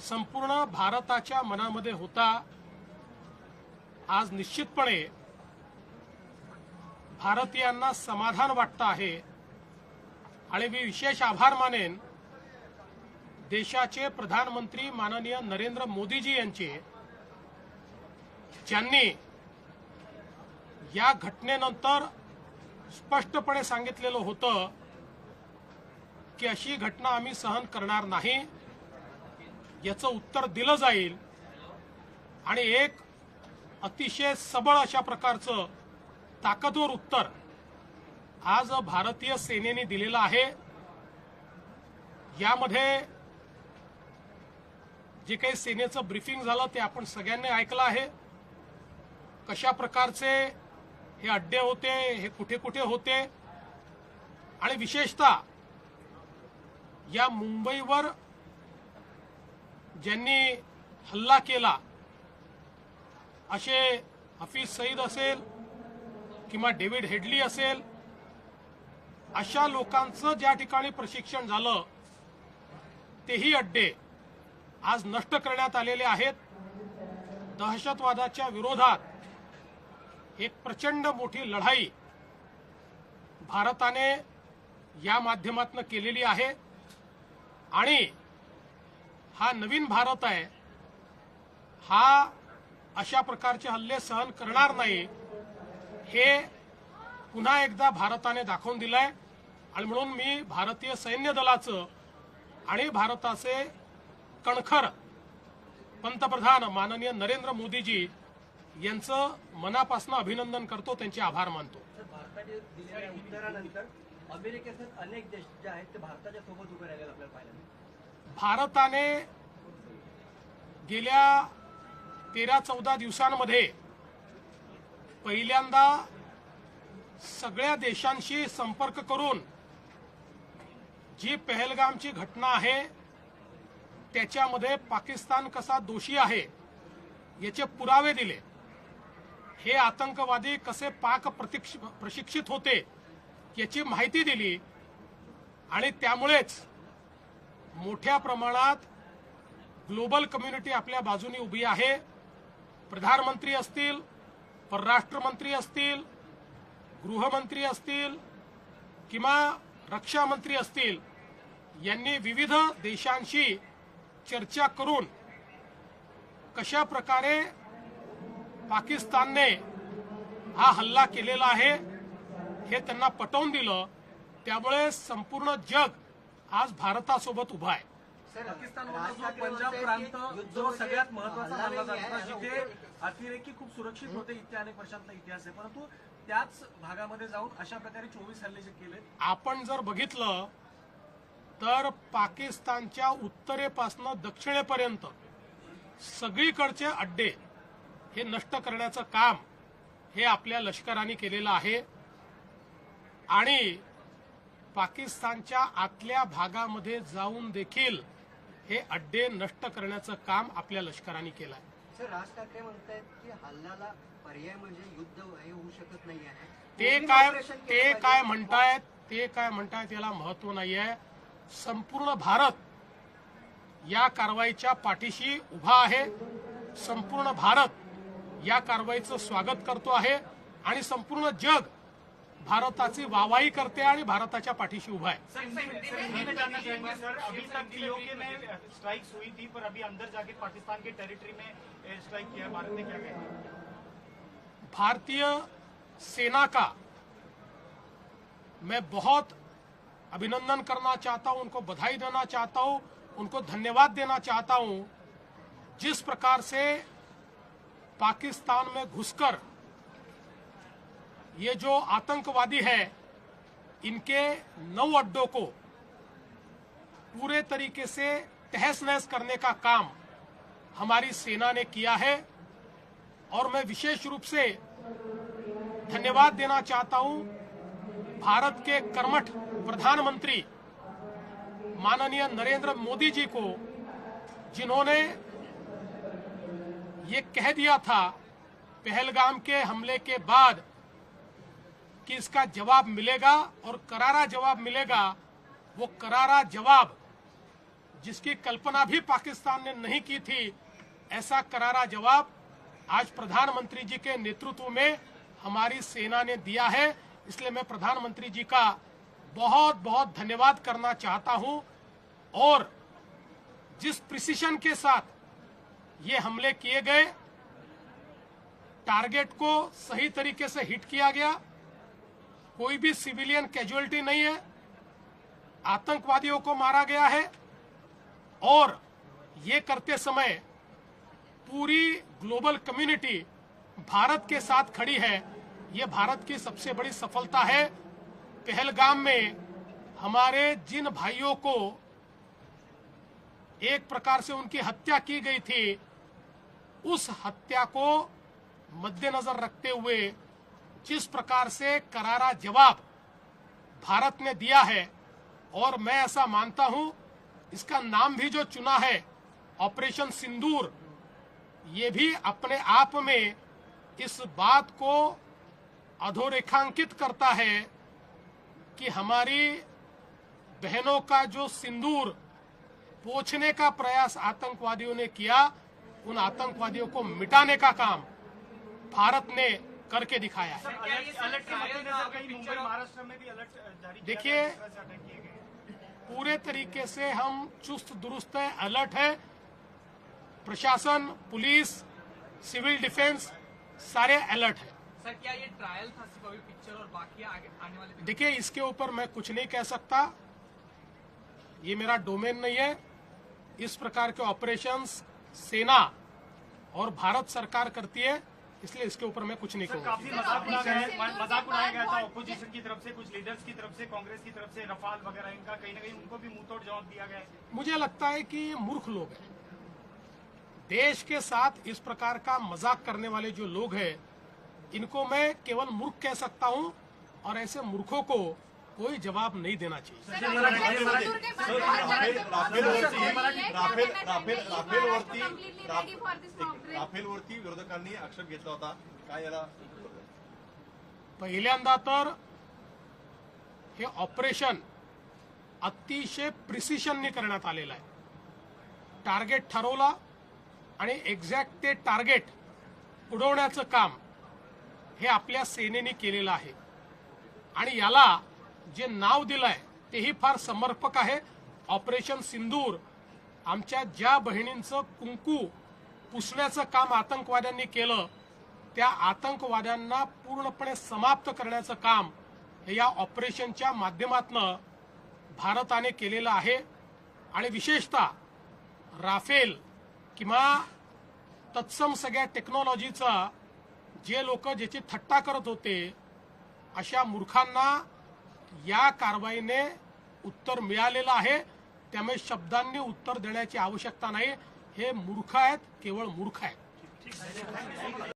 संपूर्ण भारताच्या मनामध्ये होता. आज निश्चितपणे भारतीयांना समाधान वाटतं आहे. आणि मी विशेष आभार मानेन देशाचे प्रधानमंत्री माननीय नरेंद्र मोदीजी यांचे ज्यांनी या घटनेनंतर स्पष्टपणे सांगितलेलं होतं की अशी घटना आम्ही सहन करणार नाही. याचं उत्तर दिलं जाईल. आणि एक अतिशय सबळ अशा प्रकारचं ताकदवर उत्तर आज भारतीय सेनेने दिलेलं आहे. यामध्ये जे काही सेनेचं ब्रीफिंग झालं ते आपण सगळ्यांनी ऐकलं आहे. कशा प्रकारचे हे अड्डे होते हे कुठे कुठे होते? आणि विशेषतः या मुंबईवर ज्यांनी हल्ला केला असे हफीज सईद असेल किंवा डेव्हिड हेडली असेल अशा लोकांचं ज्या ठिकाणी प्रशिक्षण झालं तेही अड्डे आज नष्ट करण्यात आलेले आहेत. दहशतवादाच्या विरोधात एक प्रचंड मोठी लढाई भारताने या माध्यमातून केलेली आहे. आणि हा नवीन भारत आहे. हा अशा प्रकारचे हल्ले सहन करणार नाही. हे पुन्हा एकदा भारताने दाखवून दिलंय. आणि म्हणून मी भारतीय सैन्य दलाचं आणि भारताचे कणखर पंतप्रधान माननीय नरेंद्र मोदीजी यांचं मनापासून अभिनंदन करतो त्यांचे आभार मानतो. अमेरिकेसह अनेक देश जे आहेत ते भारताच्या सोबत उभे राहिले आपल्याला पाहायला भारताने गेल्या तेरा चौदा दिवसांमध्ये पहिल्यांदा सगळ्या देशांशी संपर्क करून जी पहलगामची घटना आहे त्याच्यामध्ये पाकिस्तान कसा दोषी आहे याचे पुरावे दिले. हे आतंकवादी कसे पाक प्रशिक्षित होते याची माहिती दिली आणि त्यामुळेच मोठ्या प्रमाणात ग्लोबल कम्युनिटी आपल्या बाजूने उभी आहे. प्रधानमंत्री असतील परराष्ट्र मंत्री असतील गृहमंत्री असतील किंवा रक्षा मंत्री असतील यांनी विविध देशांशी चर्चा करून कशा प्रकारे पाकिस्तानने हा हल्ला केलेला आहे हे त्यांना पटवून दिलं. त्यामुळे संपूर्ण जग आज भारतासोबत उभा आहे. पाकिस्तानमधला जो पंजाब प्रांत जो सगळ्यात महत्त्वाचा मानला जात होता जिथे अतिरेकी खूप सुरक्षित होते इथे अनेक वर्षांचा इतिहास आहे. परंतु त्याच भागामध्ये जाऊन अशा प्रकारे चोवीस हल्ले जे केले आपण जर बघितलं तर पाकिस्तानच्या उत्तरेपासून दक्षिणेपर्यंत सगळीकडचे अड्डे हे नष्ट करण्याचं काम हे आपल्या लष्कराने केलेलं आहे. आणि पाकिस्तानच्या आतल्या भागामध्ये जाऊन देखील हे अड्डे नष्ट करण्याचं काम आपल्या लष्कराने केलं आहे सर राज ठाकरे म्हणतायत की हल्ल्याला पर्याय म्हणजे युद्ध हे होऊ शकत नाही आहे ते काय ते. काय म्हणतायत? ते काय म्हणतायत याला महत्त्व नाहीये. संपूर्ण भारत या कारवाईच्या पाठीशी उभा आहे. संपूर्ण भारत या कारवाईचं स्वागत करतो आहे. आणि संपूर्ण जग भारताची वाहवाही करते आणि भारताच्या पाठीशी उभा आहे. सर मैं मैं जानना चाहूंगा सर अभी तक पीओके में स्ट्राइक्स हुई थी पर अभी अंदर जाके पाकिस्तान की टेरिटरी में स्ट्राइक किया है। भारत ने क्या कहना है भारतीय सेना का मैं बहुत अभिनंदन करना चाहता हूं उनको बधाई देना चाहता हूं उनको धन्यवाद देना चाहता हूं जिस प्रकार से पाकिस्तान में घुसकर ये जो आतंकवादी है, इनके नौ अड्डों को पूरे तरीके से तहस नहस करने का काम हमारी सेना ने किया है और मैं विशेष रूप से धन्यवाद देना चाहता हूँ भारत के कर्मठ प्रधानमंत्री माननीय नरेंद्र मोदी जी को, जिन्होंने ये कह दिया था, पहलगाम के हमले के बाद कि इसका जवाब मिलेगा और करारा जवाब मिलेगा, वो करारा जवाब जिसकी कल्पना भी पाकिस्तान ने नहीं की थी, ऐसा करारा जवाब आज प्रधानमंत्री जी के नेतृत्व में हमारी सेना ने दिया है। इसलिए मैं प्रधानमंत्री जी का बहुत बहुत धन्यवाद करना चाहता हूँ और जिस प्रिसीशन के साथ ये हमले किए गए टारगेट को सही तरीके से हिट किया गया कोई भी सिविलियन कैजुअलिटी नहीं है। आतंकवादियों को मारा गया है और ये करते समय पूरी ग्लोबल कम्युनिटी भारत के साथ खड़ी है। ये भारत की सबसे बड़ी सफलता है। पहलगाम में हमारे जिन भाइयों को एक प्रकार से उनकी हत्या की गई थी, उस हत्या को मद्देनजर रखते हुए जिस प्रकार से करारा जवाब भारत ने दिया है, और मैं ऐसा मानता हूँ, इसका नाम भी जो चुना है, ऑपरेशन सिंदूर, ये भी अपने आप में इस बात को अधोरेखांकित करता है कि हमारी बहनों का जो सिंदूर पोछने का प्रयास आतंकवादियों ने किया, उन आतंकवादियों को मिटाने का काम भारत ने करके दिखाया है। अलर्ट अलर्ट के मद्देनजर कहीं मुंबई महाराष्ट्र में भी अलर्ट जारी देखिए, पूरे तरीके से हम चुस्त दुरुस्त है अलर्ट है। प्रशासन पुलिस सिविल डिफेंस सारे अलर्ट है। सर क्या ये ट्रायल था सिर्फ़ अभी पिक्चर और बाकी आगे आने वाले देखिए इसके ऊपर मैं कुछ नहीं कह सकता। ये मेरा डोमेन नहीं है। इस प्रकार के ऑपरेशंस सेना और भारत सरकार करती है। इसलिए इसके ऊपर मैं कुछ नहीं कहूँ काफ़ी मज़ाक उड़ाया गया मज़ाक उड़ाया गया था ऑपोजिशन की तरफ़ से कुछ लीडर्स की तरफ़ से कांग्रेस की तरफ़ से रफाल वगैरह इनका कहीं ना कहीं उनको भी मुँह तोड़ जवाब दिया गया है। मुझे लगता है कि मूर्ख लोग हैं। देश के साथ इस प्रकार का मज़ाक करने वाले जो लोग हैं इनको मैं केवल मूर्ख कह सकता हूँ और ऐसे मूर्खों को कोई जवाब नहीं देना चाहिए राफेल राफेल राफेलवरती राफेलवरती विरोधकांनी आक्षेप घेतला होता काय याला पहिल्यांदा तर हे ऑपरेशन अतिशय प्रिसिशनने करण्यात आलेलं आहे टार्गेट ठरवला आणि एक्झॅक्ट ते टार्गेट उडवण्याचं काम हे आपल्या सेनेने केलेलं आहे आणि याला जे नाव दिलंय तेही फार समर्पक आहे. ऑपरेशन सिंदूर आमच्या ज्या बहिणींचं कुंकू पुसण्याचं काम आतंकवाद्यांनी केलं त्या आतंकवाद्यांना पूर्णपणे समाप्त करण्याचं काम हे या ऑपरेशनच्या माध्यमातनं भारताने केलेलं आहे. आणि विशेषतः राफेल किंवा तत्सम सगळ्या टेक्नॉलॉजीचा जे लोक ज्याची थट्टा करत होते अशा मूर्खांना या कारवाईने उत्तर मिळालेलं आहे. त्यामुळे शब्दांनी उत्तर देण्याची आवश्यकता नाही. हे मूर्ख आहेत केवळ मूर्ख आहेत.